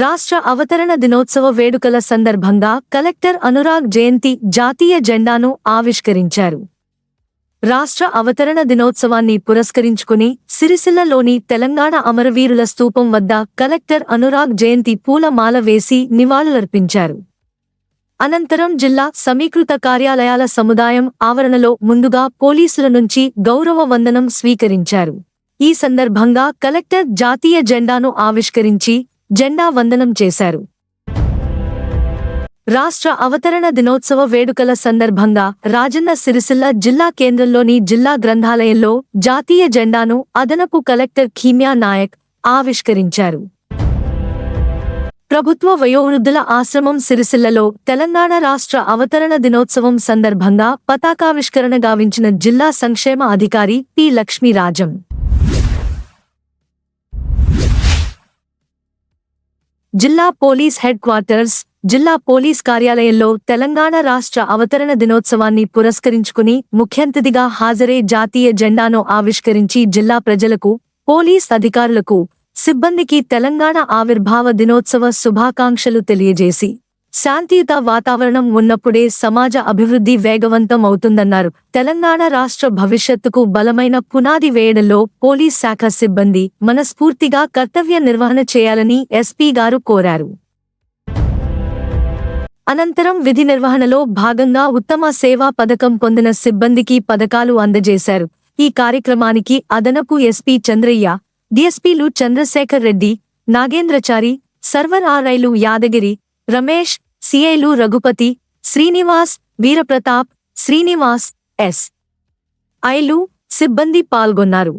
రాష్ట్ర అవతరణ దినోత్సవ వేడుకల సందర్భంగా కలెక్టర్ అనురాగ్ జయంతి జాతీయ జెండాను ఆవిష్కరించారు. రాష్ట్ర అవతరణ దినోత్సవాన్ని పురస్కరించుకుని సిరిసిల్లలోని తెలంగాణ అమరవీరుల స్తూపం వద్ద కలెక్టర్ అనురాగ్ జయంతి పూలమాల వేసి నివాళులర్పించారు. అనంతరం జిల్లా సమీకృత కార్యాలయాల సముదాయం ఆవరణలో ముందుగా పోలీసుల నుంచి గౌరవ వందనం స్వీకరించారు. ఈ సందర్భంగా కలెక్టర్ జాతీయ జెండాను ఆవిష్కరించి జెండా వందనం చేశారు. రాష్ట్ర అవతరణ దినోత్సవ వేడుకల సందర్భంగా రాజన్న సిరిసిల్ల జిల్లా కేంద్రంలోని జిల్లా గ్రంథాలయంలో జాతీయ జెండాను అదనపు కలెక్టర్ ఖీమ్యా నాయక్ ఆవిష్కరించారు. ప్రభుత్వ వయోవృద్ధుల ఆశ్రమం సిరిసిల్లలో తెలంగాణ రాష్ట్ర అవతరణ దినోత్సవం సందర్భంగా పతాకావిష్కరణ గావించిన జిల్లా సంక్షేమ అధికారి పి లక్ష్మీరాజం. జిల్లా పోలీస్ హెడ్ క్వార్టర్స్ జిల్లా పోలీస్ కార్యాలయంలో తెలంగాణ రాష్ట్ర అవతరణ దినోత్సవాన్ని పురస్కరించుకుని ముఖ్యంతిథిగా హాజరై జాతీయ జెండాను ఆవిష్కరించి జిల్లా ప్రజలకు పోలీస్ అధికారులకు సిబ్బందికి తెలంగాణ ఆవిర్భావ దినోత్సవ శుభాకాంక్షలు తెలియజేసి శాంతియుత వాతావరణం ఉన్నప్పుడే సమాజ అభివృద్ధి వేగవంతం అవుతుందన్నారు తెలంగాణ రాష్ట్ర భవిష్యత్తుకు బలమైన పునాది వేయడంలో పోలీస్ శాఖ సిబ్బంది మనస్ఫూర్తిగా కర్తవ్య నిర్వహణ చేయాలని ఎస్పీ గారు కోరారు. అనంతరం విధి నిర్వహణలో భాగంగా ఉత్తమ సేవా పథకం పొందిన సిబ్బందికి పథకాలు అందజేశారు. ఈ కార్యక్రమానికి అదనపు ఎస్పీ చంద్రయ్య డిఎస్పీలు చంద్రశేఖర్ రెడ్డి నాగేంద్రచారి సర్వర్ ఆర్ఐలు యాదగిరి రమేష్ సిఐలు రఘుపతి శ్రీనివాస్ వీరప్రతాప్ శ్రీనివాస్ ఎస్. ఐలు సిబ్బంది పాల్గొన్నారు.